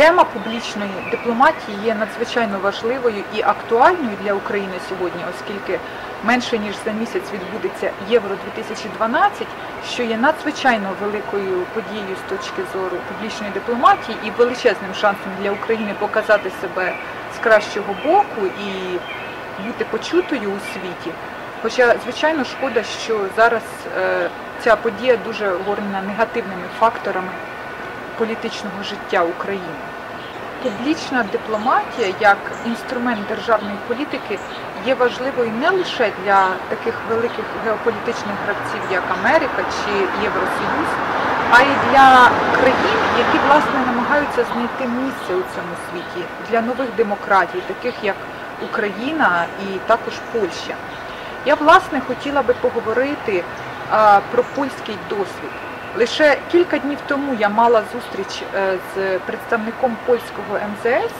Тема публічної дипломатії є надзвичайно важливою і актуальною для України сьогодні, оскільки менше ніж за місяць відбудеться Євро 2012, що є надзвичайно великою подією з точки зору публічної дипломатії і величезним шансом для України показати себе з кращого боку і бути почутою у світі. Хоча, звичайно, шкода, що зараз е, ця подія дуже огорнена негативними факторами політичного життя України. Публічна дипломатія як інструмент державної політики є важливою не лише для таких великих геополітичних гравців, як Америка чи Євросоюз, а й для країн, які власне намагаються знайти місце у цьому світі для нових демократій, таких як Україна і також Польща. Я власне хотіла би поговорити про польський досвід. Лише кілька днів тому я мала зустріч е, з представником польського МЗС,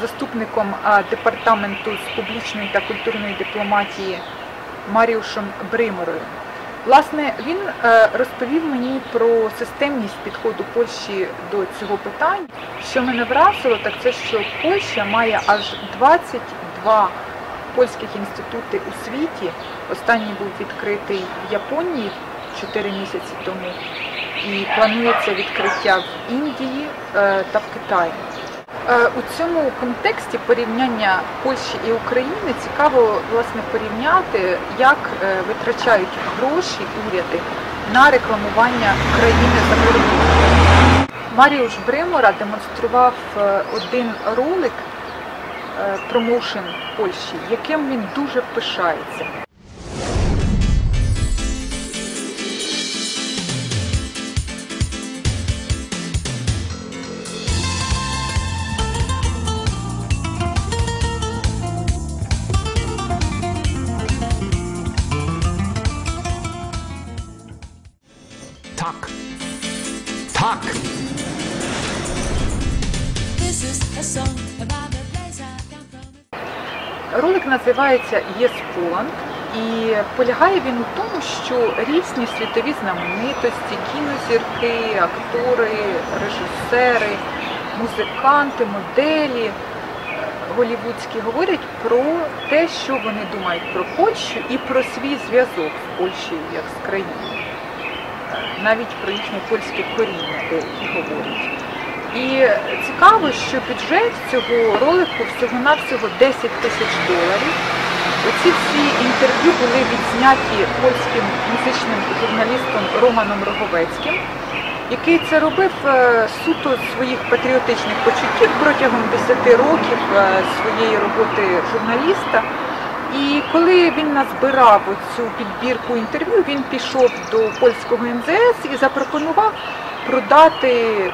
заступником департаменту з публічної та культурної дипломатії Маріушем Бриморою. Власне, він е, розповів мені про системність підходу Польщі до цього питання. Що мене вразило, так це що Польща має аж 22 польських інститути у світі. Останній був відкритий в Японії 4 місяці тому, і планується відкриття в Індії е, та в Китаї. Е, У цьому контексті порівняння Польщі і України цікаво власне порівняти, як е, витрачають гроші уряди на рекламування країни за кордоном. Маріуш Бримора демонстрував один ролик промоушен Польщі, яким він дуже пишається. Come from. Ролик називається Yes Poland і полягає він у тому, що різні світові знаменитості, кінозірки, актори, режисери, музиканти, моделі голівудські говорять про те, що вони думають про Польщу і про свій зв'язок з Польщею як з країною. Навіть про їхнє польське коріння деякі говорять. І цікаво, що бюджет цього ролику всього-навсього 10 тисяч доларів. Оці всі інтерв'ю були відзняті польським музичним журналістом Романом Роговецьким, який це робив е, суто своїх патріотичних почуттів протягом 10 років е, своєї роботи журналіста. І коли він назбирав цю підбірку інтерв'ю, він пішов до польського МЗС і запропонував продати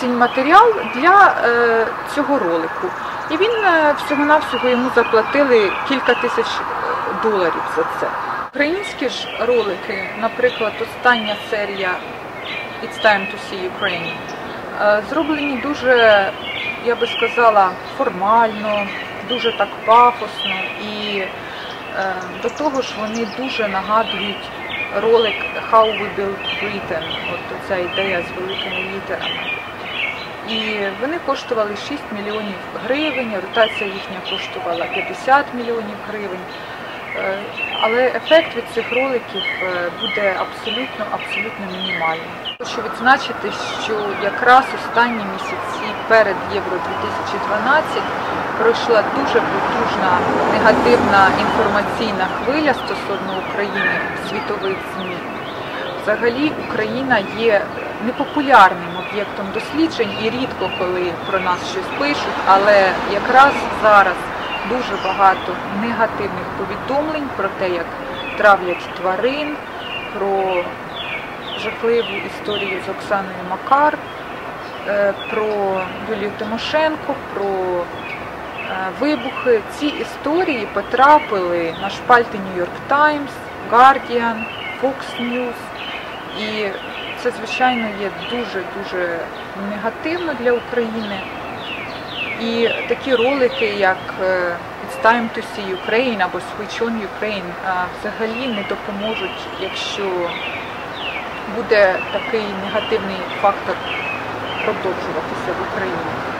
цей матеріал для е, цього ролику. І він е, всього-навсього йому заплатили кілька тисяч доларів за це. Українські ж ролики, наприклад, остання серія It's Time to See Ukraine, е, зроблені дуже, я би сказала, формально, дуже так пафосно і е, до того ж вони дуже нагадують ролик How We Built Britain, от ця ідея з великими літерами. І вони коштували 6 мільйонів гривень, ротація їхня коштувала 50 мільйонів гривень. Е, Але ефект від цих роликів е, буде абсолютно абсолютно мінімальний. Хочу відзначити, що якраз останні місяці перед Євро 2012 пройшла дуже потужна негативна інформаційна хвиля стосовно України в світових ЗМІ. Взагалі Україна є непопулярним об'єктом досліджень і рідко коли про нас щось пишуть, але якраз зараз дуже багато негативних повідомлень про те, як травлять тварин, про жахливу історію з Оксаною Макар, е, про Юлію Тимошенко, про е, вибухи. Ці історії потрапили на шпальти York Times, Guardian, Fox News. І це, звичайно, є дуже-дуже негативно для України. І такі ролики, як е, It's time to see Ukraine або Switch on Ukraine, взагалі не допоможуть, якщо буде такий негативний фактор продовжуватися в Україні?